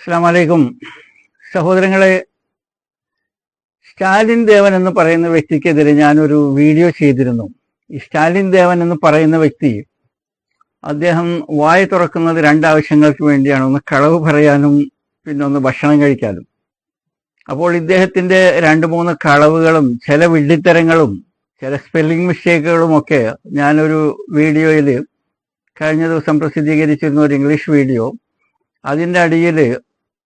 അസ്സാം വലൈക്കും സഹോദരങ്ങളെ സ്റ്റാലിൻ ദേവൻ എന്ന് പറയുന്ന വ്യക്തിക്കെതിരെ ഞാനൊരു വീഡിയോ ചെയ്തിരുന്നു. ഈ സ്റ്റാലിൻ ദേവൻ എന്ന് പറയുന്ന വ്യക്തി അദ്ദേഹം വായ തുറക്കുന്നത് രണ്ടാവശ്യങ്ങൾക്ക് വേണ്ടിയാണ്. ഒന്ന് കളവ് പറയാനും പിന്നെ ഒന്ന് ഭക്ഷണം കഴിക്കാനും. അപ്പോൾ ഇദ്ദേഹത്തിന്റെ രണ്ട് മൂന്ന് കളവുകളും ചില വിഡ്ഢിത്തരങ്ങളും ചില സ്പെല്ലിംഗ് മിസ്റ്റേക്കുകളും ഒക്കെ ഞാനൊരു വീഡിയോയിൽ കഴിഞ്ഞ ദിവസം പ്രസിദ്ധീകരിച്ചിരുന്ന ഒരു ഇംഗ്ലീഷ് വീഡിയോ അതിന്റെ അടിയിൽ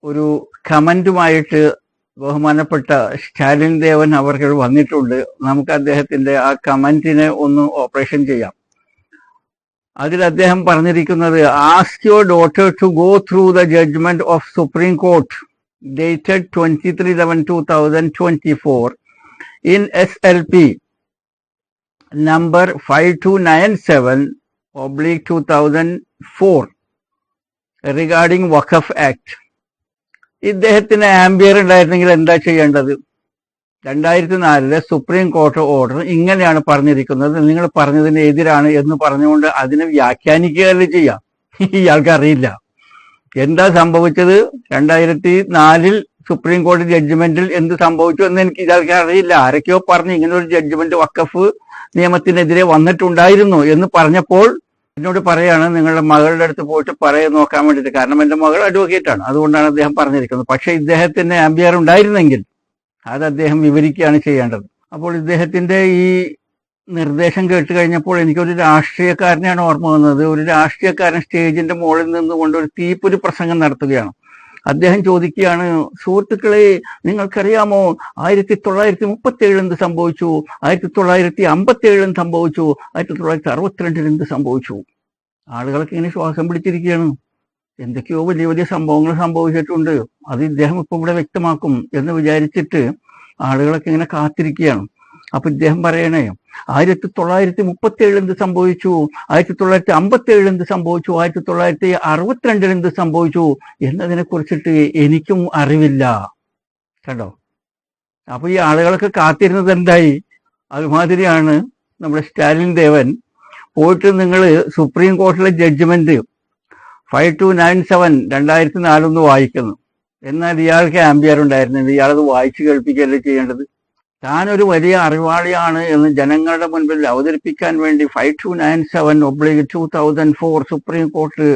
ഒരു കമന്റുമായിട്ട് ബഹുമാനപ്പെട്ട സ്റ്റാലിൻ ദേവൻ അവർക്ക് വന്നിട്ടുണ്ട്. നമുക്ക് അദ്ദേഹത്തിന്റെ ആ കമന്റിനെ ഒന്ന് ഓപ്പറേഷൻ ചെയ്യാം. അതിൽ അദ്ദേഹം പറഞ്ഞിരിക്കുന്നത് ask your daughter to go through the judgment of Supreme Court dated twenty three eleven two thousand twenty four in S L P number five two nine seven oblique two thousand four regarding Waqf act ഇദ്ദേഹത്തിന് ആംബിയർ ഉണ്ടായിരുന്നെങ്കിൽ എന്താ ചെയ്യേണ്ടത്? രണ്ടായിരത്തി നാലിലെ supreme court order ഇങ്ങനെയാണ് പറഞ്ഞിരിക്കുന്നത്. നിങ്ങൾ പറഞ്ഞതിന് എതിരാണ് എന്ന് പറഞ്ഞുകൊണ്ട് അതിനെ വ്യാഖ്യാനിക്കുകയല്ലേ ചെയ്യാം? ഇയാൾക്ക് അറിയില്ല എന്താ സംഭവിച്ചത്? രണ്ടായിരത്തി നാലിൽ സുപ്രീം കോടതി ജഡ്ജ്മെന്റിൽ എന്ത് സംഭവിച്ചു എന്ന് എനിക്ക് ഇയാൾക്ക് അറിയില്ല ആരൊക്കെയോ പറഞ്ഞു ഇങ്ങനെ ഒരു ജഡ്ജ്മെന്റ് വക്കഫ് നിയമത്തിനെതിരെ വന്നിട്ടുണ്ടായിരുന്നു എന്ന് പറഞ്ഞപ്പോൾ എന്നോട് പറയാണ് നിങ്ങളുടെ മകളുടെ അടുത്ത് പോയിട്ട് പറയാൻ നോക്കാൻ വേണ്ടിയിട്ട്. കാരണം എന്റെ മകൾ അഡ്വക്കേറ്റ് ആണ്. അതുകൊണ്ടാണ് അദ്ദേഹം പറഞ്ഞിരിക്കുന്നത്. പക്ഷെ ഇദ്ദേഹത്തിന് ആംബിയർ ഉണ്ടായിരുന്നെങ്കിൽ അത് അദ്ദേഹം വിവരിക്കുകയാണ് ചെയ്യേണ്ടത്. അപ്പോൾ ഇദ്ദേഹത്തിന്റെ ഈ നിർദ്ദേശം കേട്ട് കഴിഞ്ഞപ്പോൾ എനിക്കൊരു രാഷ്ട്രീയക്കാരനെയാണ് ഓർമ്മ വന്നത്. ഒരു രാഷ്ട്രീയക്കാരൻ സ്റ്റേജിന്റെ മുകളിൽ നിന്നുകൊണ്ട് ഒരു തീപ്പൊരു പ്രസംഗം നടത്തുകയാണ്. അദ്ദേഹം ചോദിക്കുകയാണ് സുഹൃത്തുക്കളെ നിങ്ങൾക്കറിയാമോ ആയിരത്തി തൊള്ളായിരത്തി മുപ്പത്തി ഏഴ് എന്ത് സംഭവിച്ചു? ആയിരത്തി തൊള്ളായിരത്തി അമ്പത്തി ഏഴ് എന്ത് സംഭവിച്ചു? ആയിരത്തി തൊള്ളായിരത്തി അറുപത്തിരണ്ടിൽ എന്ത് സംഭവിച്ചു? ആളുകളൊക്കെ ഇങ്ങനെ ശ്വാസം പിടിച്ചിരിക്കുകയാണ്. എന്തൊക്കെയോ വലിയ വലിയ സംഭവങ്ങൾ സംഭവിച്ചിട്ടുണ്ട്. അത് ഇദ്ദേഹം ഇപ്പൊ ഇവിടെ വ്യക്തമാക്കും എന്ന് വിചാരിച്ചിട്ട് ആളുകളൊക്കെ ഇങ്ങനെ കാത്തിരിക്കുകയാണ്. അപ്പൊ ഇദ്ദേഹം പറയണേ ആയിരത്തി തൊള്ളായിരത്തി മുപ്പത്തി ഏഴ് എന്ത് സംഭവിച്ചു? ആയിരത്തി തൊള്ളായിരത്തി അമ്പത്തി ഏഴ് എന്ത് സംഭവിച്ചു? ആയിരത്തി തൊള്ളായിരത്തി അറുപത്തിരണ്ടിൽ എന്ത് സംഭവിച്ചു? എന്നതിനെ കുറിച്ചിട്ട് എനിക്കും അറിവില്ല. കണ്ടോ? അപ്പൊ ഈ ആളുകളൊക്കെ കാത്തിരുന്നത് എന്തായി? അതുമാതിരിയാണ് നമ്മുടെ സ്റ്റാലിൻ ദേവൻ. പോയിട്ട് നിങ്ങൾ supreme കോർട്ടിലെ judgment five two nine seven രണ്ടായിരത്തി നാലൊന്ന് വായിക്കുന്നു. എന്നാൽ ഇയാൾക്ക് ആംബിയർ ഉണ്ടായിരുന്നത് ഇയാളത് വായിച്ചു കേൾപ്പിക്കുകയല്ലേ ചെയ്യേണ്ടത്? താനൊരു വലിയ അറിവാളിയാണ് എന്ന് ജനങ്ങളുടെ മുൻപിൽ അവതരിപ്പിക്കാൻ വേണ്ടി five two nine seven oblique two thousand four Supreme Court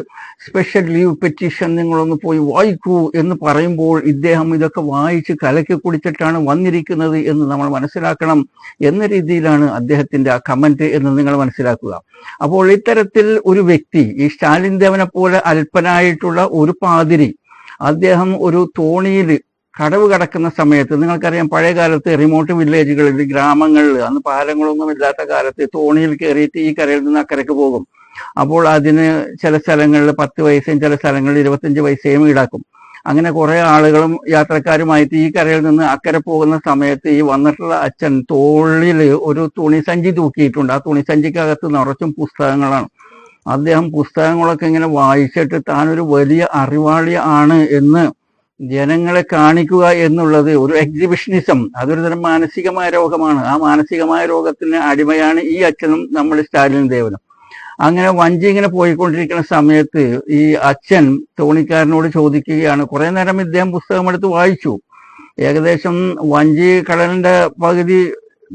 special leave petition നിങ്ങളൊന്ന് പോയി വായിക്കൂ എന്ന് പറയുമ്പോൾ ഇദ്ദേഹം ഇതൊക്കെ വായിച്ച് കലക്കി കുടിച്ചിട്ടാണ് വന്നിരിക്കുന്നത് എന്ന് നമ്മൾ മനസ്സിലാക്കണം എന്ന രീതിയിലാണ് അദ്ദേഹത്തിന്റെ ആ കമന്റ് എന്ന് നിങ്ങൾ മനസ്സിലാക്കുക. അപ്പോൾ ഇത്തരത്തിൽ ഒരു വ്യക്തി ഈ സ്റ്റാലിൻ ദേവനെ പോലെ അല്പനായിട്ടുള്ള ഒരു പാതിരി അദ്ദേഹം ഒരു തോണിയിൽ കടവ് കടക്കുന്ന സമയത്ത് നിങ്ങൾക്കറിയാം പഴയ കാലത്ത് റിമോട്ട് വില്ലേജുകളിൽ ഗ്രാമങ്ങളിൽ അന്ന് പാലങ്ങളൊന്നും ഇല്ലാത്ത കാലത്ത് തോണിയിൽ കയറിയിട്ട് ഈ കരയിൽ നിന്ന് അക്കരയ്ക്ക് പോകും. അപ്പോൾ അതിന് ചില സ്ഥലങ്ങളിൽ പത്ത് പൈസയും ചില സ്ഥലങ്ങളിൽ ഇരുപത്തഞ്ച് പൈസയും ഈടാക്കും. അങ്ങനെ കുറെ ആളുകളും യാത്രക്കാരുമായിട്ട് ഈ കരയിൽ നിന്ന് അക്കരെ പോകുന്ന സമയത്ത് ഈ വന്നിട്ടുള്ള അച്ഛൻ തോളിൽ ഒരു തുണിസഞ്ചി തൂക്കിയിട്ടുണ്ട്. ആ തുണിസഞ്ചിക്കകത്ത് നിറച്ചും പുസ്തകങ്ങളാണ്. അദ്ദേഹം പുസ്തകങ്ങളൊക്കെ ഇങ്ങനെ വായിച്ചിട്ട് താനൊരു വലിയ അറിവാളി ആണ് എന്ന് ജനങ്ങളെ കാണിക്കുക എന്നുള്ളത് ഒരു എക്സിബിഷനിസം അതൊരു തരം മാനസികമായ രോഗമാണ്. ആ മാനസികമായ രോഗത്തിന് അടിമയാണ് ഈ അച്ഛനും നമ്മൾ സ്റ്റാലിൻ ദേവനും. അങ്ങനെ വഞ്ചി ഇങ്ങനെ പോയിക്കൊണ്ടിരിക്കുന്ന സമയത്ത് ഈ അച്ഛൻ തോണിക്കാരനോട് ചോദിക്കുകയാണ് കുറെ നേരം ഇദ്ദേഹം പുസ്തകം എടുത്ത് വായിച്ചു. ഏകദേശം വഞ്ചി കടലിന്റെ പകുതി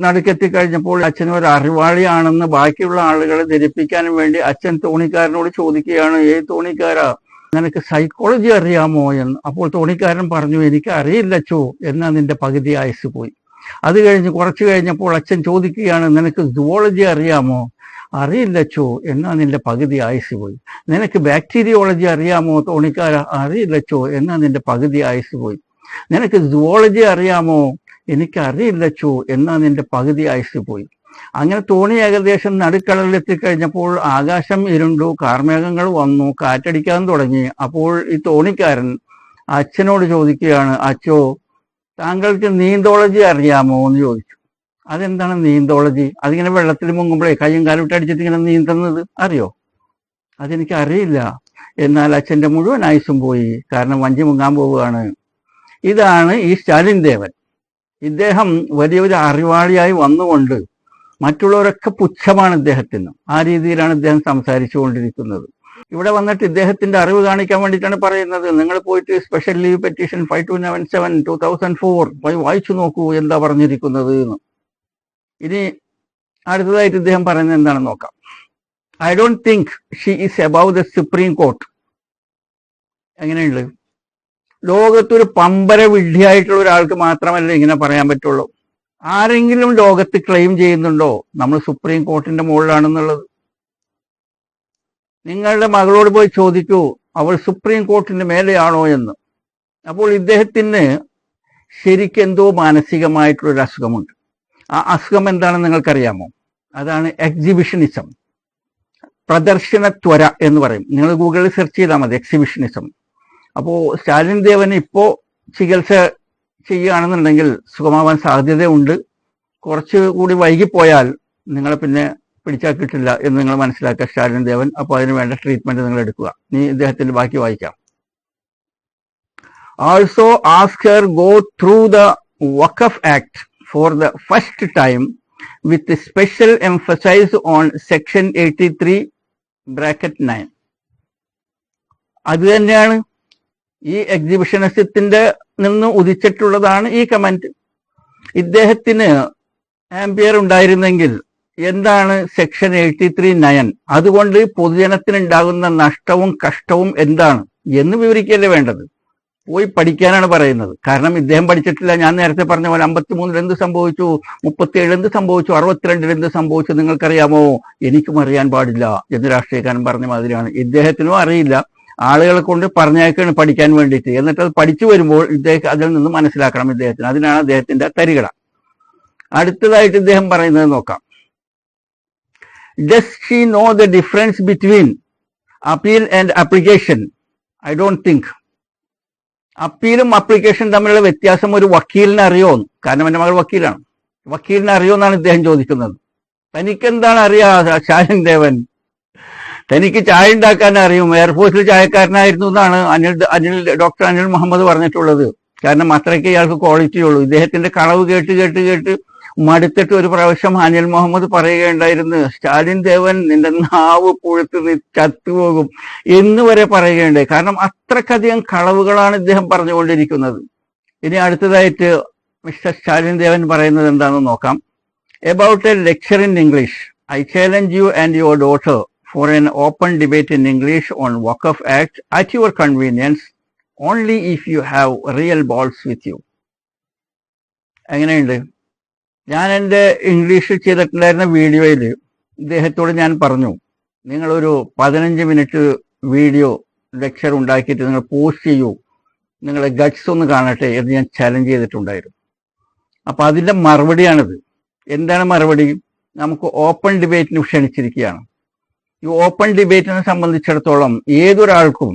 നടുക്കെത്തി കഴിഞ്ഞപ്പോൾ അച്ഛൻ ഒരു അറിവാളിയാണെന്ന് ബാക്കിയുള്ള ആളുകളെ ധരിപ്പിക്കാൻ വേണ്ടി അച്ഛൻ തോണിക്കാരനോട് ചോദിക്കുകയാണ് ഏ തോണിക്കാരാ നിനക്ക് സൈക്കോളജി അറിയാമോ എന്ന്. അപ്പോൾ തോണിക്കാരൻ പറഞ്ഞു എനിക്ക് അറിയില്ല ചോ എന്നാ നിന്റെ പകുതി ആയുസ് പോയി. അത് കഴിഞ്ഞ് കുറച്ചു കഴിഞ്ഞപ്പോൾ അച്ഛൻ ചോദിക്കുകയാണ് നിനക്ക് സുവോളജി അറിയാമോ? അറിയില്ല ചോ എന്നാ നിന്റെ പകുതി ആയുസ് പോയി. നിനക്ക് ബാക്ടീരിയോളജി അറിയാമോ? തോണിക്കാര അറിയില്ല ചോ എന്നാ നിന്റെ പകുതി ആയുസ് പോയി. നിനക്ക് സുവോളജി അറിയാമോ? എനിക്ക് അറിയില്ല ചോ എന്നാ നിന്റെ പകുതി ആയുസ് പോയി. അങ്ങനെ തോണി ഏകദേശം നടുക്കടലിലെത്തിക്കഴിഞ്ഞപ്പോൾ ആകാശം ഇരുണ്ടു കാർമേഘങ്ങൾ വന്നു കാറ്റടിക്കാൻ തുടങ്ങി. അപ്പോൾ ഈ തോണിക്കാരൻ അച്ഛനോട് ചോദിക്കുകയാണ് അച്ഛോ താങ്കൾക്ക് നീന്തോളജി അറിയാമോ? എന്ന് ചോദിച്ചു. അതെന്താണ് നീന്തോളജി? അതിങ്ങനെ വെള്ളത്തിൽ മുങ്ങുമ്പോഴേ കയ്യും കാലും ഇട്ട് അടിച്ചിട്ട് ഇങ്ങനെ നീന്തുന്നത് അറിയോ? അതെനിക്ക് അറിയില്ല എന്നാൽ അച്ഛന്റെ മുഴുവൻ ആയുസും പോയി. കാരണം വഞ്ചി മുങ്ങാൻ പോവുകയാണ്. ഇതാണ് ഈ സ്റ്റാലിൻ ദേവൻ. ഇദ്ദേഹം വലിയൊരു അറിവാളിയായി വന്നുകൊണ്ട് മറ്റുള്ളവരൊക്കെ പുച്ഛമാണ് ഇദ്ദേഹത്തിന്. ആ രീതിയിലാണ് ഇദ്ദേഹം സംസാരിച്ചു കൊണ്ടിരിക്കുന്നത് ഇവിടെ വന്നിട്ട് ഇദ്ദേഹത്തിന്റെ അറിവ് കാണിക്കാൻ വേണ്ടിയിട്ടാണ് പറയുന്നത്. നിങ്ങൾ പോയിട്ട് special leave petition five two nine seven two thousand four പോയി വായിച്ചു നോക്കൂ എന്താ പറഞ്ഞിരിക്കുന്നത് എന്ന്. ഇനി അടുത്തതായിട്ട് ഇദ്ദേഹം പറയുന്നത് എന്താണെന്ന് നോക്കാം. I don't think she is above the Supreme Court എങ്ങനെയുള്ളത് ലോകത്തൊരു പമ്പര വിഡ്ഢിയായിട്ടുള്ള ഒരാൾക്ക് മാത്രമല്ല ഇങ്ങനെ പറയാൻ പറ്റുള്ളൂ. ആരെങ്കിലും ലോകത്ത് ക്ലെയിം ചെയ്യുന്നുണ്ടോ? നമ്മൾ സുപ്രീം കോർട്ടിന്റെ മുകളിലാണെന്നുള്ളത്. നിങ്ങളുടെ മകളോട് പോയി ചോദിക്കൂ അവൾ സുപ്രീം കോർട്ടിന്റെ മേലെയാണോ എന്ന്? അപ്പോൾ ഇദ്ദേഹത്തിന് ശരിക്കെന്തോ മാനസികമായിട്ടുള്ള മാനസികമായിട്ടുള്ളൊരു അസുഖമുണ്ട്. ആ അസുഖം എന്താണെന്ന് നിങ്ങൾക്കറിയാമോ? അതാണ് എക്സിബിഷനിസം പ്രദർശന ത്വര എന്ന് പറയും. നിങ്ങൾ ഗൂഗിളിൽ സെർച്ച് ചെയ്താൽ മതി എക്സിബിഷനിസം അപ്പോൾ സ്റ്റാലിൻ ദേവന് ഇപ്പോ ചികിത്സ ചെയ്യുകയാണെന്നുണ്ടെങ്കിൽ സുഖമാവാൻ സാധ്യതയുണ്ട്. കുറച്ച് കൂടി വൈകിപ്പോയാൽ നിങ്ങളെ പിന്നെ പിടിച്ചാൽ കിട്ടില്ല എന്ന് നിങ്ങൾ മനസ്സിലാക്കുക സ്റ്റാലിൻ ദേവൻ അപ്പോൾ അതിന് വേണ്ട ട്രീറ്റ്മെന്റ് നിങ്ങൾ എടുക്കുക. നീ ഇദ്ദേഹത്തിന്റെ ബാക്കി വായിക്കാം. Also ask her go through the Waqf act for the first time with special emphasise on section eighty three bracket nine അത് തന്നെയാണ് ഈ എക്സിബിഷനിസത്തിന്റെ നിന്ന് ഉദിച്ചിട്ടുള്ളതാണ് ഈ കമന്റ് ഇദ്ദേഹത്തിന് ആംപിയർ ഉണ്ടായിരുന്നെങ്കിൽ എന്താണ് സെക്ഷൻ എയ്റ്റി ത്രീ നയൻ? അതുകൊണ്ട് പൊതുജനത്തിന് ഉണ്ടാകുന്ന നഷ്ടവും കഷ്ടവും എന്താണ് എന്ന് വിവരിക്കല്ലേ വേണ്ടത്? പോയി പഠിക്കാനാണ് പറയുന്നത്. കാരണം ഇദ്ദേഹം പഠിച്ചിട്ടില്ല. ഞാൻ നേരത്തെ പറഞ്ഞ പോലെ അമ്പത്തിമൂന്നിൽ എന്ത് സംഭവിച്ചു? മുപ്പത്തിയേഴ് എന്ത് സംഭവിച്ചു? അറുപത്തിരണ്ടിൽ എന്ത് സംഭവിച്ചു? നിങ്ങൾക്കറിയാമോ? എനിക്കും അറിയാൻ പാടില്ല എന്ന് രാഷ്ട്രീയക്കാരൻ പറഞ്ഞ മാതിരിയാണ്. ഇദ്ദേഹത്തിനും അറിയില്ല. ആളുകളെ കൊണ്ട് പറഞ്ഞേക്കാണ് പഠിക്കാൻ വേണ്ടിയിട്ട്. എന്നിട്ട് അത് പഠിച്ചു വരുമ്പോൾ ഇദ്ദേഹം അതിൽ നിന്ന് മനസ്സിലാക്കണം ഇദ്ദേഹത്തിന്. അതിനാണ് അദ്ദേഹത്തിന്റെ തരികട. അടുത്തതായിട്ട് ഇദ്ദേഹം പറയുന്നത് നോക്കാം. Does she know the difference between appeal and application I don't think അപ്പീലും application തമ്മിലുള്ള വ്യത്യാസം ഒരു വക്കീലിന് അറിയോ? കാരണം എന്റെ മകൾ വക്കീലാണ്. വക്കീലിന് അറിയോ എന്നാണ് ഇദ്ദേഹം ചോദിക്കുന്നത്. തനിക്കെന്താണ് അറിയാ ശാലൻ ദേവൻ? തനിക്ക് ചായ ഉണ്ടാക്കാൻ അറിയും. എയർഫോഴ്സിൽ ചായക്കാരനായിരുന്നു എന്നാണ് അനിൽ അനിൽ ഡോക്ടർ അനിൽ മുഹമ്മദ് പറഞ്ഞിട്ടുള്ളത്. കാരണം അത്രയ്ക്ക് ഇയാൾക്ക് ക്വാളിറ്റി ഉള്ളൂ. ഇദ്ദേഹത്തിന്റെ കളവ് കേട്ട് കേട്ട് കേട്ട് മടുത്തിട്ട് ഒരു പ്രാവശ്യം അനിൽ മുഹമ്മദ് പറയുകയുണ്ടായിരുന്നു സ്റ്റാലിൻ ദേവൻ നിന്റെ നാവ് പുഴുത്ത് ചത്തുപോകും എന്ന് വരെ പറയുകയുണ്ടായി. കാരണം അത്രക്കധികം കളവുകളാണ് ഇദ്ദേഹം പറഞ്ഞുകൊണ്ടിരിക്കുന്നത്. ഇനി അടുത്തതായിട്ട് മിസ്റ്റർ സ്റ്റാലിൻ ദേവൻ പറയുന്നത് എന്താണെന്ന് നോക്കാം. About a lecture in English I challenge you and your daughter for an open debate in English on Wakaf Act at your convenience only if you have real balls with you. എങ്ങനെയുണ്ട്? ഞാൻ എന്റെ ഇംഗ്ലീഷിൽ ചെയ്തിട്ടുണ്ടായിരുന്ന വീഡിയോയിൽ ഇദ്ദേഹത്തോട് ഞാൻ പറഞ്ഞു നിങ്ങളൊരു പതിനഞ്ച് മിനിറ്റ് വീഡിയോ ലെക്ചർ ഉണ്ടാക്കിയിട്ട് നിങ്ങൾ പോസ്റ്റ് ചെയ്യൂ. നിങ്ങളെ ഗഡ്സ് ഒന്ന് കാണട്ടെ എന്ന് ഞാൻ ചലഞ്ച് ചെയ്തിട്ടുണ്ടായിരുന്നു. അപ്പൊ അതിന്റെ മറുപടിയാണിത്. എന്താണ് മറുപടി? നമുക്ക് ഓപ്പൺ ഡിബേറ്റിന് ക്ഷണിച്ചിരിക്കുകയാണ്. ഈ ഓപ്പൺ ഡിബേറ്റിനെ സംബന്ധിച്ചിടത്തോളം ഏതൊരാൾക്കും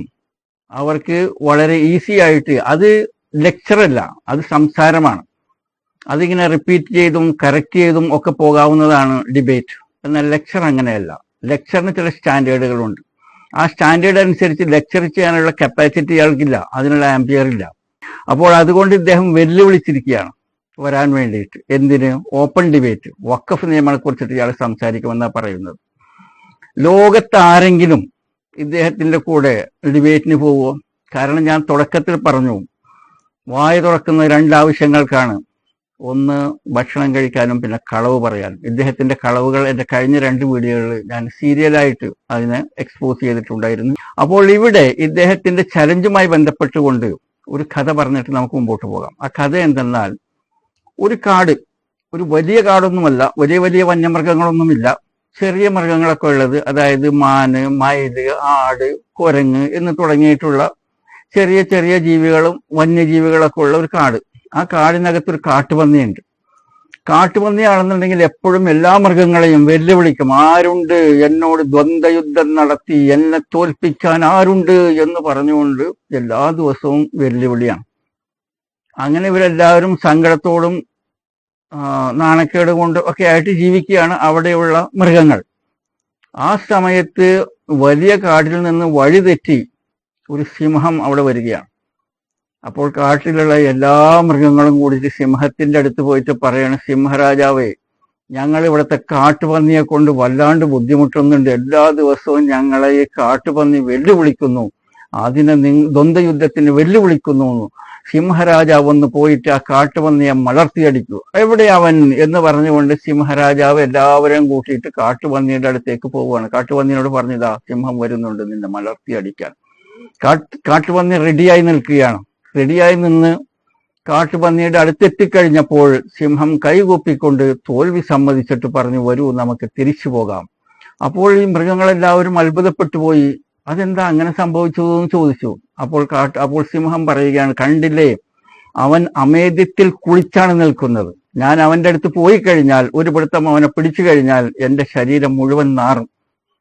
അവർക്ക് വളരെ ഈസി ആയിട്ട് അത് ലെക്ചറല്ല അത് സംസാരമാണ്. അതിങ്ങനെ റിപ്പീറ്റ് ചെയ്തും കറക്റ്റ് ചെയ്തും ഒക്കെ പോകാവുന്നതാണ് ഡിബേറ്റ് എന്നാൽ ലെക്ചർ അങ്ങനെയല്ല. ലെക്ചറിന് ചില സ്റ്റാൻഡേർഡുകളുണ്ട് ആ സ്റ്റാൻഡേർഡ് അനുസരിച്ച് ലെക്ചർ ചെയ്യാനുള്ള കപ്പാസിറ്റി ആൾക്കില്ല അതിനുള്ള ആംപിയർ ഇല്ല. അപ്പോൾ അതുകൊണ്ട് ഇദ്ദേഹം വെല്ലുവിളിച്ചിരിക്കുകയാണ് വരാൻ വേണ്ടിയിട്ട്. എന്തിന്? ഓപ്പൺ ഡിബേറ്റ് വക്കഫ് നിയമങ്ങളെ കുറിച്ചിട്ട് ഇയാൾ സംസാരിക്കുമെന്നാണ് പറയുന്നത്. ലോകത്ത് ആരെങ്കിലും ഇദ്ദേഹത്തിന്റെ കൂടെ ഡിബേറ്റിന് പോവുമോ കാരണം ഞാൻ തുടക്കത്തിൽ പറഞ്ഞു വായ തുറക്കുന്ന രണ്ടാവശ്യങ്ങൾക്കാണ് ഒന്ന് ഭക്ഷണം കഴിക്കാനും പിന്നെ കളവ് പറയാനും. ഇദ്ദേഹത്തിന്റെ കളവുകൾ എന്റെ കഴിഞ്ഞ രണ്ട് വീഡിയോകളിൽ ഞാൻ സീരിയലായിട്ട് അതിനെ എക്സ്പോസ് ചെയ്തിട്ടുണ്ടായിരുന്നു. അപ്പോൾ ഇവിടെ ഇദ്ദേഹത്തിന്റെ ചലഞ്ചുമായി ബന്ധപ്പെട്ടുകൊണ്ട് ഒരു കഥ പറഞ്ഞിട്ട് നമുക്ക് മുമ്പോട്ട് പോകാം. ആ കഥ എന്തെന്നാൽ ഒരു കാട് ഒരു വലിയ കാടൊന്നുമല്ല വലിയ വലിയ വന്യമൃഗങ്ങളൊന്നുമില്ല. ചെറിയ മൃഗങ്ങളൊക്കെ ഉള്ളത് അതായത് മാന് മയിൽ ആട് കുരങ്ങ് എന്ന് തുടങ്ങിയിട്ടുള്ള ചെറിയ ചെറിയ ജീവികളും വന്യജീവികളൊക്കെ ഉള്ള ഒരു കാട്. ആ കാടിനകത്തൊരു കാട്ടുപന്നിയുണ്ട്. കാട്ടുപന്നിയാണെന്നുണ്ടെങ്കിൽ എപ്പോഴും എല്ലാ മൃഗങ്ങളെയും വെല്ലുവിളിക്കും. ആരുണ്ട്? എന്നോട് ദ്വന്ദ്വയുദ്ധം നടത്തി എന്നെ തോൽപ്പിക്കാൻ ആരുണ്ട്? എന്ന് പറഞ്ഞുകൊണ്ട് എല്ലാ ദിവസവും വെല്ലുവിളിയാണ്. അങ്ങനെ ഇവരെല്ലാവരും സങ്കടത്തോടും നാണക്കേട് കൊണ്ട് ഒക്കെ ആയിട്ട് ജീവിക്കുകയാണ് അവിടെയുള്ള മൃഗങ്ങൾ. ആ സമയത്ത് വലിയ കാട്ടിൽ നിന്ന് വഴിതെറ്റി ഒരു സിംഹം അവിടെ വരികയാണ്. അപ്പോൾ കാട്ടിലുള്ള എല്ലാ മൃഗങ്ങളും കൂടിയിട്ട് സിംഹത്തിന്റെ അടുത്ത് പോയിട്ട് പറയാണ് സിംഹരാജാവേ ഞങ്ങൾ ഇവിടുത്തെ കാട്ടുപന്നിയെ കൊണ്ട് വല്ലാണ്ട് ബുദ്ധിമുട്ടുന്നുണ്ട്. എല്ലാ ദിവസവും ഞങ്ങളെ ഈ കാട്ടുപന്നി വെല്ലുവിളിക്കുന്നു. അതിനെ ദ്വന്ദ്വയുദ്ധത്തിന് വെല്ലുവിളിക്കുന്നു സിംഹരാജാവ് ഒന്ന് പോയിട്ട് ആ കാട്ടുപന്നിയെ മലർത്തിയടിക്കൂ എവിടെ അവൻ? എന്ന് പറഞ്ഞുകൊണ്ട് സിംഹരാജാവ് എല്ലാവരെയും കൂട്ടിയിട്ട് കാട്ടുപന്നിയുടെ അടുത്തേക്ക് പോവുകയാണ്. കാട്ടുപന്നിയോട് പറഞ്ഞതാ സിംഹം വരുന്നുണ്ട് നിന്നെ മലർത്തിയടിക്കാൻ. കാട്ട് കാട്ടുപന്നി റെഡിയായി നിൽക്കുകയാണ്. റെഡിയായി നിന്ന് കാട്ടുപന്നിയുടെ അടുത്തെത്തിക്കഴിഞ്ഞപ്പോൾ സിംഹം കൈകൂപ്പിക്കൊണ്ട് തോൽവി സമ്മതിച്ചിട്ട് പറഞ്ഞു വരൂ നമുക്ക് തിരിച്ചു പോകാം. അപ്പോൾ ഈ മൃഗങ്ങളെല്ലാവരും അത്ഭുതപ്പെട്ടു പോയി. അതെന്താ അങ്ങനെ സംഭവിച്ചു എന്ന് ചോദിച്ചു. അപ്പോൾ അപ്പോൾ സിംഹം പറയുകയാണ് കണ്ടില്ലേ അവൻ അമേദ്യത്തിൽ കുളിച്ചാണ് നിൽക്കുന്നത്. ഞാൻ അവന്റെ അടുത്ത് പോയി കഴിഞ്ഞാൽ ഒരു പിടുത്തം അവനെ പിടിച്ചു കഴിഞ്ഞാൽ എന്റെ ശരീരം മുഴുവൻ നാറും.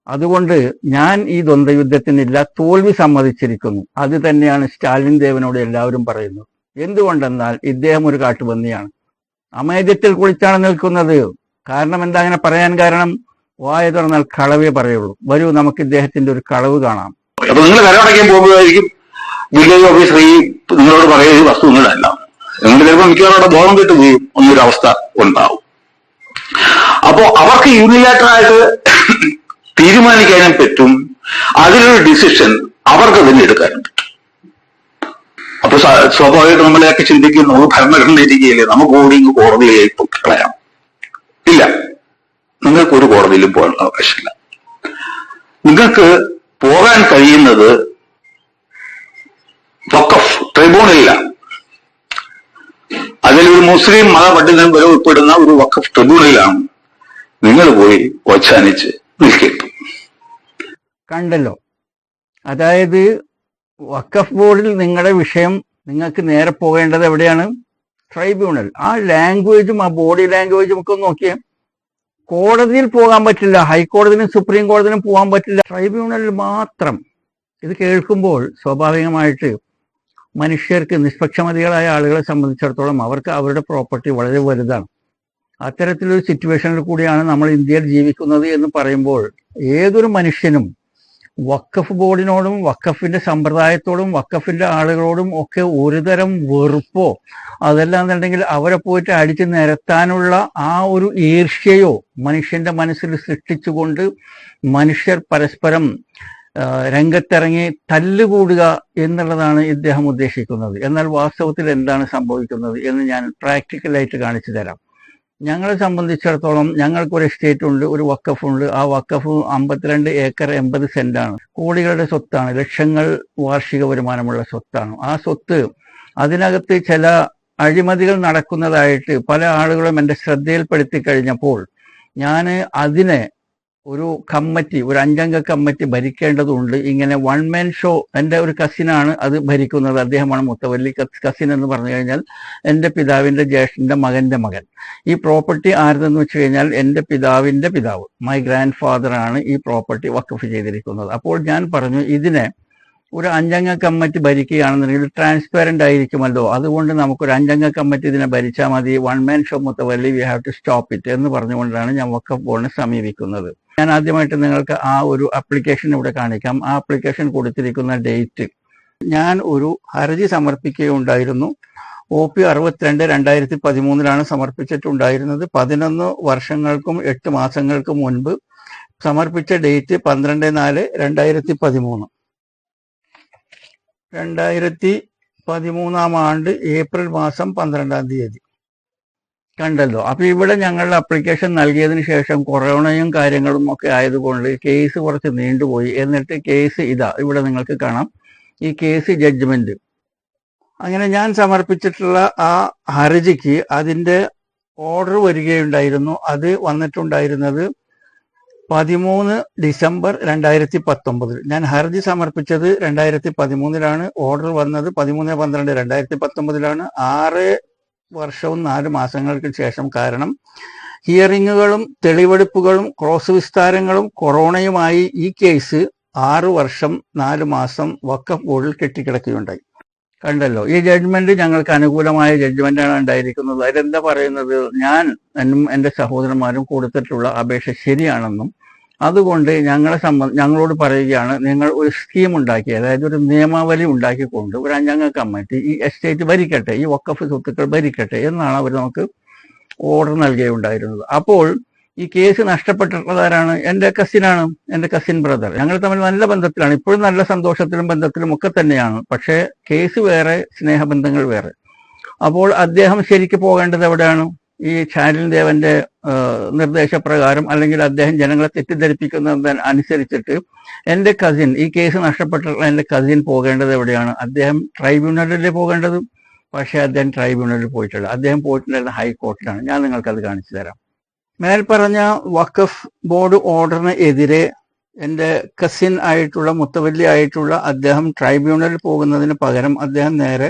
അതുകൊണ്ട് ഞാൻ ഈ ദ്വന്ദ്വയുദ്ധത്തിനില്ല തോൽവി സമ്മതിച്ചിരിക്കുന്നു. അത് തന്നെയാണ് സ്റ്റാലിൻ ദേവനോട് എല്ലാവരും പറയുന്നത്. എന്തുകൊണ്ടെന്നാൽ ഇദ്ദേഹം ഒരു കാട്ടുപന്നിയാണ്. അമേദ്യത്തിൽ കുളിച്ചാണ് നിൽക്കുന്നത്. കാരണം എന്താ അങ്ങനെ പറയാൻ കാരണം? വായ തുറന്നാൽ കളവേ പറയുള്ളൂ. വരൂ നമുക്ക് ഇദ്ദേഹത്തിന്റെ ഒരു കളവ് കാണാം. അപ്പൊ നിങ്ങൾ കരമടക്കാൻ പോകുമ്പോഴായിരിക്കും വില്ലേജ് ഓഫീസർ ഈ നിങ്ങളോട് പറയുന്ന ഈ വസ്തു നിങ്ങളല്ല നിങ്ങൾ ചിലപ്പോൾ മിക്കവാറും ബോധം കെട്ട് പോകും എന്നൊരു അവസ്ഥ ഉണ്ടാവും. അപ്പോ അവർക്ക് യൂണിലാറ്ററായിട്ട് തീരുമാനിക്കാനും പറ്റും. അതിലൊരു ഡിസിഷൻ അവർക്ക് തന്നെ എടുക്കാനും പറ്റും. അപ്പൊ സ്വാ- സ്വാഭാവികമായിട്ട് നമ്മളെയൊക്കെ ചിന്തിക്കും ഭരണഘടന ഇരിക്കുകയില്ലേ നമുക്ക് ഓടി കോടതിയിലേക്ക് നിങ്ങൾക്ക് ഒരു കോടതിയിലും പോകാനുള്ള അവകാശമില്ല നിങ്ങൾക്ക് പോകാൻ കഴിയുന്നത് വഖഫ് അതിൽ ഒരു മുസ്ലിം മതപണ്ഡിതൻ വരെ ഉൾപ്പെടുന്ന ഒരു വക്കഫ് ട്രിബ്യൂണലിലാണ്. നിങ്ങൾ പോയി ഓച്ചാനിച്ച് നിൽക്കേണ്ടത് കണ്ടല്ലോ. അതായത് വക്കഫ് ബോർഡിൽ നിങ്ങളുടെ വിഷയം നിങ്ങൾക്ക് നേരെ പോകേണ്ടത് എവിടെയാണ്? ട്രൈബ്യൂണൽ. ആ ലാംഗ്വേജും ആ ബോഡി ലാംഗ്വേജും ഒക്കെ ഒന്ന് നോക്കിയേ. കോടതിയിൽ പോകാൻ പറ്റില്ല ഹൈക്കോടതിയിലും സുപ്രീം കോടതിയിലും പോകാൻ പറ്റില്ല. ട്രൈബ്യൂണലിൽ മാത്രം ഇത് കേൾക്കുമ്പോൾ സ്വാഭാവികമായിട്ട് മനുഷ്യർക്ക് നിഷ്പക്ഷമതികളായ ആളുകളെ സംബന്ധിച്ചിടത്തോളം അവർക്ക് അവരുടെ പ്രോപ്പർട്ടി വളരെ വലുതാണ്. അത്തരത്തിലൊരു സിറ്റുവേഷനിൽ കൂടിയാണ് നമ്മൾ ഇന്ത്യയിൽ ജീവിക്കുന്നത് എന്ന് പറയുമ്പോൾ ഏതൊരു മനുഷ്യനും വക്കഫ് ബോർഡിനോടും വക്കഫിന്റെ സമ്പ്രദായത്തോടും വക്കഫിന്റെ ആളുകളോടും ഒക്കെ ഒരുതരം വെറുപ്പോ അതല്ലാന്നുണ്ടെങ്കിൽ അവരെ പോയിട്ട് അടിച്ചു നിരത്താനുള്ള ആ ഒരു ഈർഷ്യയോ മനുഷ്യന്റെ മനസ്സിൽ സൃഷ്ടിച്ചുകൊണ്ട് മനുഷ്യർ പരസ്പരം രംഗത്തിറങ്ങി തല്ലുകൂടുക എന്നുള്ളതാണ് ഇദ്ദേഹം ഉദ്ദേശിക്കുന്നത്. എന്നാൽ വാസ്തവത്തിൽ എന്താണ് സംഭവിക്കുന്നത് എന്ന് ഞാൻ പ്രാക്ടിക്കലായിട്ട് കാണിച്ചു തരാം. ഞങ്ങളെ സംബന്ധിച്ചിടത്തോളം ഞങ്ങൾക്ക് ഒരു എസ്റ്റേറ്റ് ഉണ്ട് ഒരു വക്കഫുണ്ട്. ആ വക്കഫ് അമ്പത്തിരണ്ട് ഏക്കർ എൺപത് സെന്റാണ്. കോടികളുടെ സ്വത്താണ്. ലക്ഷങ്ങൾ വാർഷിക വരുമാനമുള്ള സ്വത്താണ്. ആ സ്വത്ത് അതിനകത്ത് ചില അഴിമതികൾ നടക്കുന്നതായിട്ട് പല ആളുകളും എന്റെ ശ്രദ്ധയിൽപ്പെടുത്തി കഴിഞ്ഞപ്പോൾ ഞാൻ അതിനെ ഒരു കമ്മിറ്റി ഒരു അഞ്ചംഗ കമ്മിറ്റി ഭരിക്കേണ്ടതുണ്ട്. ഇങ്ങനെ വൺ മാൻ ഷോ എന്റെ ഒരു കസിനാണ് അത് ഭരിക്കുന്നത്. അദ്ദേഹമാണ് മുത്തവല്ലി കസിൻ എന്ന് പറഞ്ഞു കഴിഞ്ഞാൽ എന്റെ പിതാവിന്റെ ജ്യേഷ്ഠന്റെ മകന്റെ മകൻ. ഈ പ്രോപ്പർട്ടി ആരുതെന്ന് വെച്ച് കഴിഞ്ഞാൽ എന്റെ പിതാവിന്റെ പിതാവ്. മൈ ഗ്രാൻഡ് ആണ് ഈ പ്രോപ്പർട്ടി വക്കഫ് ചെയ്തിരിക്കുന്നത്. അപ്പോൾ ഞാൻ പറഞ്ഞു ഇതിനെ ഒരു അഞ്ചംഗ കമ്മിറ്റി ഭരിക്കുകയാണെന്നുണ്ടെങ്കിൽ ട്രാൻസ്പെറന്റ് ആയിരിക്കുമല്ലോ. അതുകൊണ്ട് നമുക്ക് ഒരു അഞ്ചംഗ കമ്മിറ്റി ഇതിനെ ഭരിച്ചാൽ മതി. One man show മുത്തവല്ലി we have to stop it എന്ന് പറഞ്ഞുകൊണ്ടാണ് ഞാൻ വക്കഫ് ബോർഡിനെ സമീപിക്കുന്നത്. ഞാൻ ആദ്യമായിട്ട് നിങ്ങൾക്ക് ആ ഒരു അപ്ലിക്കേഷൻ ഇവിടെ കാണിക്കാം. ആ അപ്ലിക്കേഷൻ കൊടുത്തിരിക്കുന്ന ഡേറ്റ് ഞാൻ ഒരു ഹർജി സമർപ്പിക്കുകയുണ്ടായിരുന്നു. ഒ പി അറുപത്തിരണ്ട് രണ്ടായിരത്തി പതിമൂന്നിലാണ് സമർപ്പിച്ചിട്ടുണ്ടായിരുന്നത്. പതിനൊന്ന് വർഷങ്ങൾക്കും എട്ട് മാസങ്ങൾക്കും മുൻപ് സമർപ്പിച്ച ഡേറ്റ് പന്ത്രണ്ട് നാല് രണ്ടായിരത്തി പതിമൂന്ന് രണ്ടായിരത്തി പതിമൂന്നാം ആണ്ട് ഏപ്രിൽ മാസം പന്ത്രണ്ടാം തീയതി. കണ്ടല്ലോ. അപ്പൊ ഇവിടെ ഞങ്ങൾ അപ്ലിക്കേഷൻ നൽകിയതിന് ശേഷം കൊറോണയും കാര്യങ്ങളും ഒക്കെ ആയതുകൊണ്ട് കേസ് കുറച്ച് നീണ്ടുപോയി. എന്നിട്ട് കേസ് ഇതാ ഇവിടെ നിങ്ങൾക്ക് കാണാം. ഈ കേസ് ജഡ്ജ്മെന്റ് അങ്ങനെ ഞാൻ സമർപ്പിച്ചിട്ടുള്ള ആ ഹർജിക്ക് അതിന്റെ ഓർഡർ വരികയുണ്ടായിരുന്നു. അത് വന്നിട്ടുണ്ടായിരുന്നത് പതിമൂന്ന് ഡിസംബർ രണ്ടായിരത്തി പത്തൊമ്പതിൽ ഞാൻ ഹർജി സമർപ്പിച്ചത് രണ്ടായിരത്തി പതിമൂന്നിലാണ് ഓർഡർ വന്നത് പതിമൂന്ന് പന്ത്രണ്ട് രണ്ടായിരത്തി പത്തൊമ്പതിലാണ് ആറ് വർഷവും നാല് മാസങ്ങൾക്ക് ശേഷം കാരണം ഹിയറിങ്ങുകളും തെളിവെടുപ്പുകളും ക്രോസ് വിസ്താരങ്ങളും കൊറോണയുമായി ഈ കേസ് ആറ് വർഷം നാല് മാസം വക്കം ബോർഡിൽ കെട്ടിക്കിടക്കുകയുണ്ടായി. കണ്ടല്ലോ? ഈ ജഡ്ജ്മെന്റ് ഞങ്ങൾക്ക് അനുകൂലമായ ജഡ്ജ്മെന്റാണ് ഉണ്ടായിരിക്കുന്നത്. അതിലെന്താ പറയുന്നത്? ഞാൻ എന്നും എന്റെ സഹോദരന്മാരും കൊടുത്തിട്ടുള്ള അപേക്ഷ ശരിയാണെന്നും അതുകൊണ്ട് ഞങ്ങളെ സംബന്ധ ഞങ്ങളോട് പറയുകയാണ് നിങ്ങൾ ഒരു സ്കീം ഉണ്ടാക്കി അതായത് ഒരു നിയമാവലി ഉണ്ടാക്കിക്കൊണ്ട് ഒരു അഞ്ചംഗ കമ്മിറ്റി ഈ എസ്റ്റേറ്റ് ഭരിക്കട്ടെ ഈ വക്കഫ് സ്വത്തുക്കൾ ഭരിക്കട്ടെ എന്നാണ് അവർ നമുക്ക് ഓർഡർ നൽകുകയുണ്ടായിരുന്നത് അപ്പോൾ ഈ കേസ് നഷ്ടപ്പെട്ടിട്ടുള്ളതാരാണ്? എന്റെ കസിനാണ് എന്റെ കസിൻ ബ്രദർ ഞങ്ങൾ തമ്മിൽ നല്ല ബന്ധത്തിലാണ്. ഇപ്പോഴും നല്ല സന്തോഷത്തിലും ബന്ധത്തിലും ഒക്കെ തന്നെയാണ്. പക്ഷേ കേസ് വേറെ സ്നേഹബന്ധങ്ങൾ വേറെ. അപ്പോൾ അദ്ദേഹം ശരിക്ക് പോകേണ്ടത് എവിടെയാണ്? ഈ ചാനൽ ദേവന്റെ നിർദ്ദേശപ്രകാരം അല്ലെങ്കിൽ അദ്ദേഹം ജനങ്ങളെ തെറ്റിദ്ധരിപ്പിക്കുന്നത് അനുസരിച്ചിട്ട് എന്റെ കസിൻ ഈ കേസ് നഷ്ടപ്പെട്ടിട്ടുള്ള എന്റെ കസിൻ പോകേണ്ടത് എവിടെയാണ്? അദ്ദേഹം ട്രൈബ്യൂണലിൽ പോകേണ്ടത് പക്ഷേ അദ്ദേഹം ട്രൈബ്യൂണലിൽ പോയിട്ടില്ല. അദ്ദേഹം പോയിട്ടുണ്ടായിരുന്ന ഹൈക്കോർട്ടിലാണ്. ഞാൻ നിങ്ങൾക്കത് കാണിച്ചു തരാം. മേൽപ്പറഞ്ഞ വഖഫ് ബോർഡ് ഓർഡറിന് എതിരെ എന്റെ കസിൻ ആയിട്ടുള്ള മുത്തവല്ലി ആയിട്ടുള്ള അദ്ദേഹം ട്രൈബ്യൂണലിൽ പോകുന്നതിന് പകരം അദ്ദേഹം നേരെ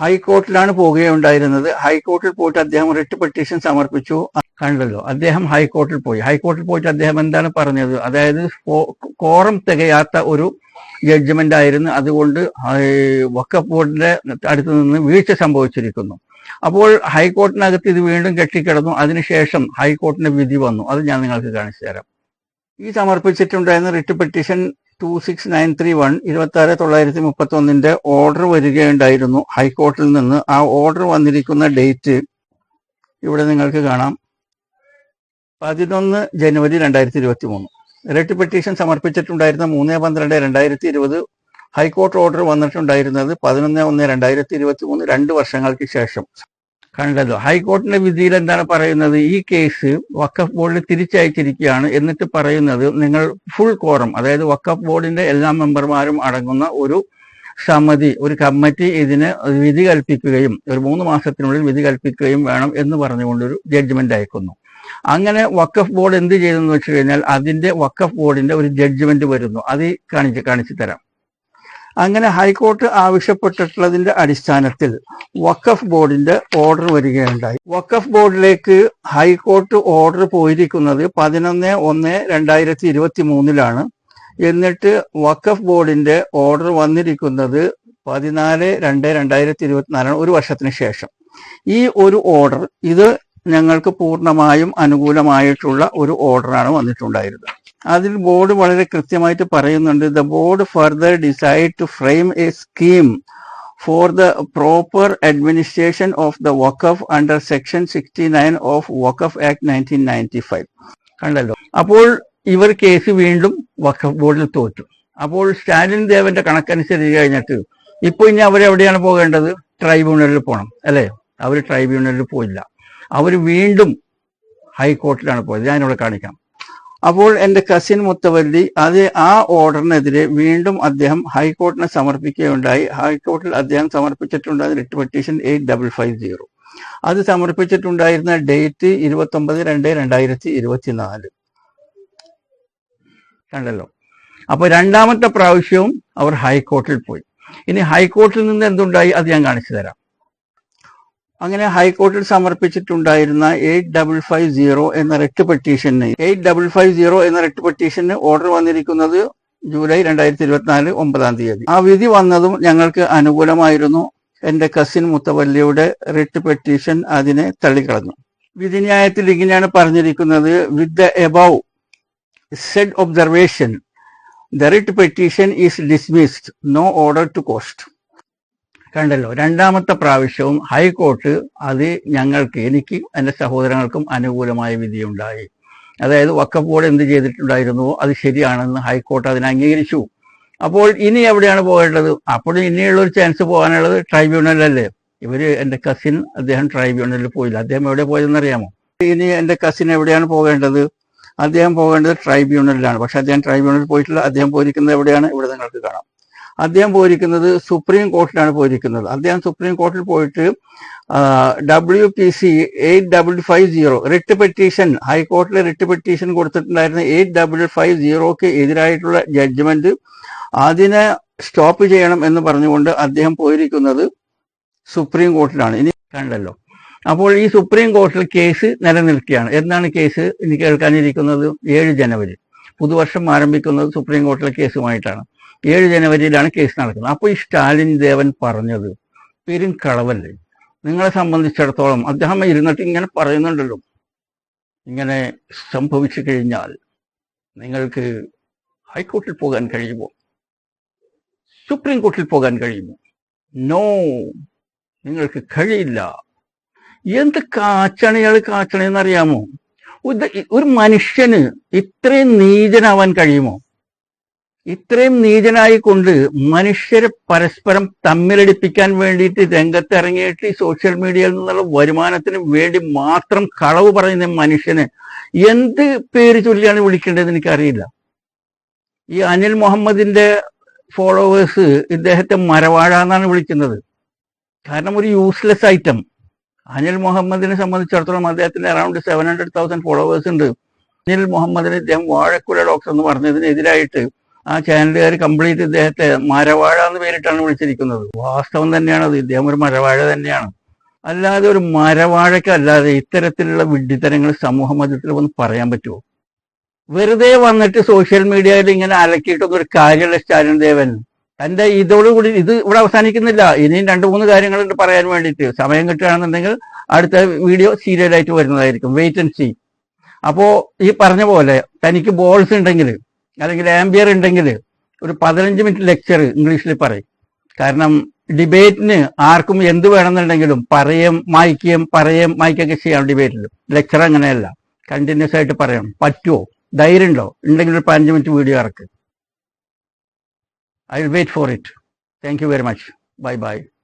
ഹൈക്കോർട്ടിലാണ് പോവുകയുണ്ടായിരുന്നത്. ഹൈക്കോർട്ടിൽ പോയിട്ട് അദ്ദേഹം റിട്ട് പെറ്റീഷൻ സമർപ്പിച്ചു. കണ്ടല്ലോ. അദ്ദേഹം ഹൈക്കോർട്ടിൽ പോയി. ഹൈക്കോർട്ടിൽ പോയിട്ട് അദ്ദേഹം എന്താണ് പറഞ്ഞത്? അതായത് കോറം തികയാത്ത ഒരു ജഡ്ജ്മെന്റ് ആയിരുന്നു. അതുകൊണ്ട് വഖഫ് ബോർഡിന്റെ അടുത്ത് നിന്ന് വീഴ്ച സംഭവിച്ചിരിക്കുന്നു. അപ്പോൾ ഹൈക്കോർട്ടിനകത്ത് ഇത് വീണ്ടും കെട്ടിക്കിടന്നു. അതിനുശേഷം ഹൈക്കോർട്ടിന്റെ വിധി വന്നു. അത് ഞാൻ നിങ്ങൾക്ക് കാണിച്ചു തരാം. ഈ സമർപ്പിച്ചിട്ടുണ്ടായിരുന്ന writ petition two six nine three one ഇരുപത്തി ആറ് തൊള്ളായിരത്തി മുപ്പത്തി ഒന്നിന്റെ ഓർഡർ വരികയുണ്ടായിരുന്നു. ഹൈക്കോർട്ടിൽ നിന്ന് ആ ഓർഡർ വന്നിരിക്കുന്ന ഡേറ്റ് ഇവിടെ നിങ്ങൾക്ക് കാണാം. പതിനൊന്ന് ജനുവരി രണ്ടായിരത്തി ഇരുപത്തി മൂന്ന് റെഡ് പെറ്റീഷൻ സമർപ്പിച്ചിട്ടുണ്ടായിരുന്ന മൂന്ന് പന്ത്രണ്ട് രണ്ടായിരത്തി ഇരുപത് ഹൈക്കോർട്ട് ഓർഡർ വന്നിട്ടുണ്ടായിരുന്നത് പതിനൊന്ന് ഒന്ന് രണ്ടായിരത്തി ഇരുപത്തി മൂന്ന് രണ്ട് വർഷങ്ങൾക്ക് ശേഷം. കണ്ടല്ലോ ഹൈക്കോടതിന്റെ വിധിയിൽ എന്താണ് പറയുന്നത്? ഈ കേസ് വക്കഫ് ബോർഡിൽ തിരിച്ചയച്ചിരിക്കുകയാണ് എന്നിട്ട് പറയുന്നത് നിങ്ങൾ ഫുൾ കോറം അതായത് വക്കഫ് ബോർഡിന്റെ എല്ലാ മെമ്പർമാരും അടങ്ങുന്ന ഒരു സമിതി ഒരു കമ്മിറ്റി ഇതിന് വിധി കൽപ്പിക്കുകയും ഒരു മൂന്ന് മാസത്തിനുള്ളിൽ വിധി കൽപ്പിക്കുകയും വേണം എന്ന് പറഞ്ഞുകൊണ്ടൊരു ജഡ്ജ്മെന്റ് അയക്കുന്നു. അങ്ങനെ വക്കഫ് ബോർഡ് എന്ത് ചെയ്തെന്ന് വെച്ച് കഴിഞ്ഞാൽ അതിന്റെ വക്കഫ് ബോർഡിന്റെ ഒരു ജഡ്ജ്മെന്റ് വരുന്നു. അത് കാണിച്ച് കാണിച്ചു തരാം. അങ്ങനെ ഹൈക്കോടതി ആവശ്യപ്പെട്ടിട്ടുള്ളതിന്റെ അടിസ്ഥാനത്തിൽ വഖഫ് ബോർഡിന്റെ ഓർഡർ വരികയുണ്ടായി. വഖഫ് ബോർഡിലേക്ക് ഹൈക്കോടതി ഓർഡർ പോയിരിക്കുന്നത് പതിനൊന്ന് ഒന്ന് രണ്ടായിരത്തി ഇരുപത്തി മൂന്നിലാണ് എന്നിട്ട് വഖഫ് ബോർഡിന്റെ ഓർഡർ വന്നിരിക്കുന്നത് പതിനാല് രണ്ട് രണ്ടായിരത്തി ഇരുപത്തിനാലാണ് ഒരു വർഷത്തിന് ശേഷം. ഈ ഒരു ഓർഡർ ഇത് ഞങ്ങൾക്ക് പൂർണമായും അനുകൂലമായിട്ടുള്ള ഒരു ഓർഡറാണ് വന്നിട്ടുണ്ടായിരുന്നത്. അതിൽ ബോർഡ് വളരെ കൃത്യമായിട്ട് പറയുന്നുണ്ട് the board further decide to frame a scheme for the proper administration of the Waqf under section sixty nine of Waqf act nineteen ninety five കണ്ടല്ലോ? അപ്പോൾ ഇവർ കേസ് വീണ്ടും വഖഫ് ബോർഡിൽ തോറ്റു. അപ്പോൾ സ്റ്റാലിൻ ദേവന്റെ കണക്കനുസരിച്ച് കഴിഞ്ഞിട്ട് ഇപ്പൊ ഇനി അവരെവിടെയാണ് പോകേണ്ടത്? ട്രൈബ്യൂണലിൽ പോകണം അല്ലേ? അവർ ട്രൈബ്യൂണലിൽ പോയില്ല. അവർ വീണ്ടും ഹൈക്കോർട്ടിലാണ് പോയത്. ഞാനിവിടെ കാണിക്കാം. അപ്പോൾ എന്റെ കസിൻ മുത്തവല്ലി അത് ആ ഓർഡറിനെതിരെ വീണ്ടും അദ്ദേഹം ഹൈക്കോടതിനെ സമർപ്പിക്കുകയുണ്ടായി. ഹൈക്കോടതിയിൽ അദ്ദേഹം സമർപ്പിച്ചിട്ടുണ്ടായിരുന്ന writ petition eight double five zero അത് സമർപ്പിച്ചിട്ടുണ്ടായിരുന്ന ഡേറ്റ് ഇരുപത്തൊമ്പത് രണ്ട് രണ്ടായിരത്തി ഇരുപത്തിനാല് കണ്ടല്ലോ? അപ്പൊ രണ്ടാമത്തെ പ്രാവശ്യവും അവർ ഹൈക്കോർട്ടിൽ പോയി. ഇനി ഹൈക്കോർട്ടിൽ നിന്ന് എന്തുണ്ടായി? അത് ഞാൻ കാണിച്ചു തരാം. അങ്ങനെ ഹൈക്കോടതിയിൽ സമർപ്പിച്ചിട്ടുണ്ടായിരുന്ന എയ്റ്റ് ഡബിൾ ഫൈവ് സീറോ എന്ന റിട്ട് പെറ്റീഷന് എയ്റ്റ് ഡബിൾ ഫൈവ് സീറോ എന്ന റിട്ട് പെറ്റീഷന് ഓർഡർ വന്നിരിക്കുന്നത് ജൂലൈ രണ്ടായിരത്തി ഇരുപത്തിനാല് ഒമ്പതാം തീയതി. ആ വിധി വന്നതും ഞങ്ങൾക്ക് അനുകൂലമായിരുന്നു. എന്റെ കസിൻ മുത്തവല്ലിയുടെ റിട്ട് പെറ്റീഷൻ അതിനെ തള്ളിക്കളഞ്ഞു. വിധിന്യായത്തിൽ ഇങ്ങനെയാണ് പറഞ്ഞിരിക്കുന്നത് with the above said observation the writ petition is dismissed no order to cost കണ്ടല്ലോ. രണ്ടാമത്തെ പ്രാവശ്യവും ഹൈക്കോർട്ട് അത് ഞങ്ങൾക്ക് എനിക്ക് എന്റെ സഹോദരങ്ങൾക്കും അനുകൂലമായ വിധിയുണ്ടായി. അതായത് വക്കഫ് ബോർഡ് എന്ത് ചെയ്തിട്ടുണ്ടായിരുന്നുവോ അത് ശരിയാണെന്ന് ഹൈക്കോർട്ട് അതിനെ അംഗീകരിച്ചു. അപ്പോൾ ഇനി എവിടെയാണ് പോകേണ്ടത്? അപ്പോൾ ഇനിയുള്ള ഒരു ചാൻസ് പോകാനുള്ളത് ട്രൈബ്യൂണലല്ലേ ഇവർ എന്റെ കസിൻ അദ്ദേഹം ട്രൈബ്യൂണലിൽ പോയില്ല. അദ്ദേഹം എവിടെ പോയതെന്ന് അറിയാമോ ഇനി എന്റെ കസിൻ എവിടെയാണ് പോകേണ്ടത്? അദ്ദേഹം പോകേണ്ടത് ട്രൈബ്യൂണലിലാണ് പക്ഷെ അദ്ദേഹം ട്രൈബ്യൂണലിൽ പോയിട്ടില്ല. അദ്ദേഹം പോയിരിക്കുന്നത് എവിടെയാണ്? ഇവിടെ നിങ്ങൾക്ക് കാണാം. അദ്ദേഹം പോയിരിക്കുന്നത് സുപ്രീം കോർട്ടിലാണ് പോയിരിക്കുന്നത്. അദ്ദേഹം സുപ്രീം കോർട്ടിൽ പോയിട്ട് W P C eight double five zero writ petition ഹൈക്കോടതിയിലെ റിട്ട് പെറ്റീഷൻ കൊടുത്തിട്ടുണ്ടായിരുന്ന എയ്റ്റ് ഡബിൾ ഫൈവ് സീറോക്ക് എതിരായിട്ടുള്ള ജഡ്ജ്മെന്റ് അതിനെ സ്റ്റോപ്പ് ചെയ്യണം എന്ന് പറഞ്ഞുകൊണ്ട് അദ്ദേഹം പോയിരിക്കുന്നത് സുപ്രീം കോർട്ടിലാണ്. ഇനി കണ്ടല്ലോ. അപ്പോൾ ഈ സുപ്രീം കോർട്ടിൽ കേസ് നിലനിൽക്കുകയാണ്. എന്നാണ് കേസ് ഇനി കേൾക്കാനിരിക്കുന്നത് ഏഴ് ജനുവരി. പുതുവർഷം ആരംഭിക്കുന്നത് സുപ്രീം കോർട്ടിലെ കേസുമായിട്ടാണ്. ഏഴ് ജനുവരിയിലാണ് കേസ് നടക്കുന്നത്. അപ്പോൾ ഈ സ്റ്റാലിൻ ദേവൻ പറഞ്ഞത് പെരും കളവല്ലേ? നിങ്ങളെ സംബന്ധിച്ചിടത്തോളം അദ്ദേഹം ഇരുന്നിട്ട് ഇങ്ങനെ പറയുന്നുണ്ടല്ലോ. ഇങ്ങനെ സംഭവിച്ചു കഴിഞ്ഞാൽ നിങ്ങൾക്ക് ഹൈക്കോർട്ടിൽ പോകാൻ കഴിയുമോ? സുപ്രീം കോർട്ടിൽ പോകാൻ കഴിയുമോ? നോ നിങ്ങൾക്ക് കഴിയില്ല. എന്ത് അറിയാമോ ഇത് ഒരു മനുഷ്യന് ഇത്രയും നീചനാവാൻ കഴിയുമോ? ഇത്രയും നീചനായി കൊണ്ട് മനുഷ്യരെ പരസ്പരം തമ്മിലടിപ്പിക്കാൻ വേണ്ടിയിട്ട് രംഗത്തിറങ്ങിയിട്ട് ഈ സോഷ്യൽ മീഡിയയിൽ നിന്നുള്ള വരുമാനത്തിന് വേണ്ടി മാത്രം കളവ് പറയുന്ന മനുഷ്യനെ എന്ത് പേര് ചൊല്ലിയാണ് വിളിക്കേണ്ടതെന്ന് എനിക്കറിയില്ല. ഈ അനിൽ മുഹമ്മദിന്റെ ഫോളോവേഴ്സ് ഇദ്ദേഹത്തെ മരവാഴ എന്നാണ് വിളിക്കുന്നത്. കാരണം ഒരു യൂസ്ലെസ് ഐറ്റം അനിൽ മുഹമ്മദിനെ സംബന്ധിച്ചിടത്തോളം അദ്ദേഹത്തിന്റെ around seven hundred thousand followers ഉണ്ട്. അനിൽ മുഹമ്മദിന് ഇദ്ദേഹം വാഴക്കുല ഡോക്ടർ എന്ന് പറഞ്ഞതിനെതിരായിട്ട് ആ ചാനലുകാർ കംപ്ലീറ്റ് ഇദ്ദേഹത്തെ മരവാഴ എന്ന് പേരിട്ടാണ് വിളിച്ചിരിക്കുന്നത്. വാസ്തവം തന്നെയാണ് അത്. ഇദ്ദേഹം ഒരു മരവാഴ തന്നെയാണ്. അല്ലാതെ ഒരു മരവാഴക്കല്ലാതെ ഇത്തരത്തിലുള്ള വിഡ്ഢിത്തരങ്ങൾ സമൂഹ മധ്യത്തിൽ ഒന്ന് പറയാൻ പറ്റുമോ? വെറുതെ വന്നിട്ട് സോഷ്യൽ മീഡിയയിൽ ഇങ്ങനെ അലക്കിയിട്ടൊന്നും ഒരു കാര്യമുള്ള സ്റ്റാലിൻ ദേവൻ തന്റെ ഇതോടുകൂടി ഇത് ഇവിടെ അവസാനിക്കുന്നില്ല. ഇനിയും രണ്ട് മൂന്ന് കാര്യങ്ങളുണ്ട് പറയാൻ വേണ്ടിയിട്ട്. സമയം കിട്ടുകയാണെന്നുണ്ടെങ്കിൽ അടുത്ത വീഡിയോ സീരിയലായിട്ട് വരുന്നതായിരിക്കും. വെയിറ്റ് ആൻഡ് സീ അപ്പോ ഈ പറഞ്ഞ പോലെ തനിക്ക് ബോൾസ് ഉണ്ടെങ്കിൽ അല്ലെങ്കിൽ ആംബിയർ ഉണ്ടെങ്കിൽ ഒരു പതിനഞ്ച് മിനിറ്റ് ലെക്ചർ ഇംഗ്ലീഷിൽ പറയും. കാരണം ഡിബേറ്റിന് ആർക്കും എന്ത് വേണമെന്നുണ്ടെങ്കിലും പറയും മായ്ക്കുകയും പറയും മായ്ക്കൊക്കെ ചെയ്യാം ഡിബേറ്റിൽ ലെക്ചർ അങ്ങനെയല്ല. കണ്ടിന്യൂസ് ആയിട്ട് പറയണം. പറ്റുമോ ധൈര്യമുണ്ടോ? ഉണ്ടെങ്കിൽ ഒരു പതിനഞ്ച് മിനിറ്റ് വീഡിയോ ഇറക്ക്. I will wait for it. Thank you very much. Bye bye.